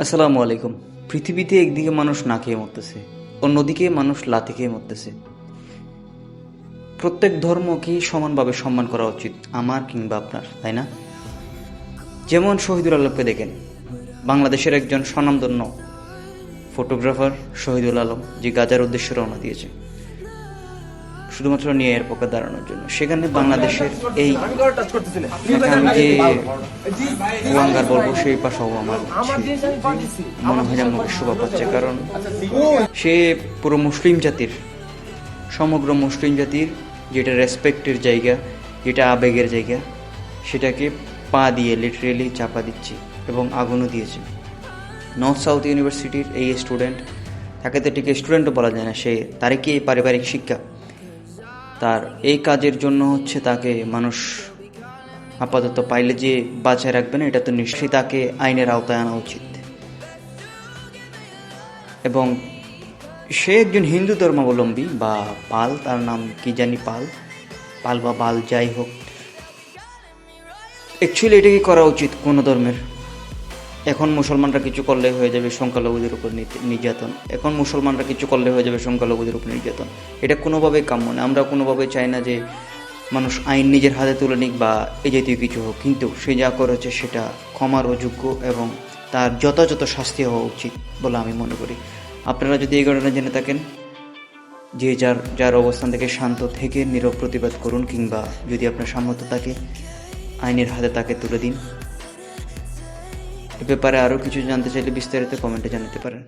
আসসালামু আলাইকুম। পৃথিবীতে একদিকে মানুষ না খেয়ে মরতেছে, অন্যদিকে মানুষ লাথি খেয়ে মরতেছে। প্রত্যেক ধর্মকেই সমানভাবে সম্মান করা উচিত, আমার কিংবা আপনার, তাই না? যেমন শহীদুল আলমকে দেখেন, বাংলাদেশের একজন স্বনামধন্য ফটোগ্রাফার শহীদুল আলম, যে গাজার উদ্দেশ্যে রওনা দিয়েছে। শুধুমাত্র ন্যায়ের পক্ষে দাঁড়ানোর জন্য। সেখানে বাংলাদেশের এই আমি যে কুয়াঙ্গার বলব সেই পাশাও আমার মনে হয় আমাকে শোভা পাচ্ছে কারণ সে পুরো মুসলিম জাতির সমগ্র মুসলিম জাতির যেটা রেসপেক্টের জায়গা যেটা আবেগের জায়গা সেটাকে পা দিয়ে লিটারেলি চাপা দিচ্ছে এবং আগুনও দিয়েছে। নর্থ সাউথ ইউনিভার্সিটির এই স্টুডেন্ট তাকে তো ঠিক স্টুডেন্টও বলা যায় না সে তার কি এই পারিবারিক শিক্ষা? তার এই কাজের জন্য হচ্ছে তাকে মানুষ আপাতত পাইলে যে বাঁচায় রাখবে না, এটা তো নিশ্চয়ই তাকে আইনের আওতায় আনা উচিত। এবং সে একজন হিন্দু ধর্মাবলম্বী, বা পাল, তার নাম কি জানি পাল পাল বা বাল যাই হোক। অ্যাকচুয়ালি এটাকে করা উচিত কোনো ধর্মের? এখন মুসলমানরা কিছু করলে হয়ে যাবে সংখ্যালঘুদের উপর নির্যাতন। এখন মুসলমানরা কিছু করলে হয়ে যাবে সংখ্যালঘুদের উপর নির্যাতন। এটা কোনোভাবেই কাম্য না। আমরা কোনোভাবে চাই না যে মানুষ আইন নিজের হাতে তুলে নিক বা এই জাতীয় কিছু হোক। কিন্তু সে যা করেছে সেটা ক্ষমার অযোগ্য এবং তার যথাযথ শাস্তি হওয়া উচিত বলে আমি মনে করি। আপনারা যদি এই ঘটনা জেনে থাকেন, যে যার যার অবস্থান থেকে শান্ত থেকে নীরব প্রতিবাদ করুন কিংবা যদি আপনার সামর্থ্য থাকে, আইনের হাতে তাকে তুলে দিন। এ ব্যাপারে আরও কিছু জানতে চাইলে বিস্তারিত কমেন্টে জানাতে পারেন।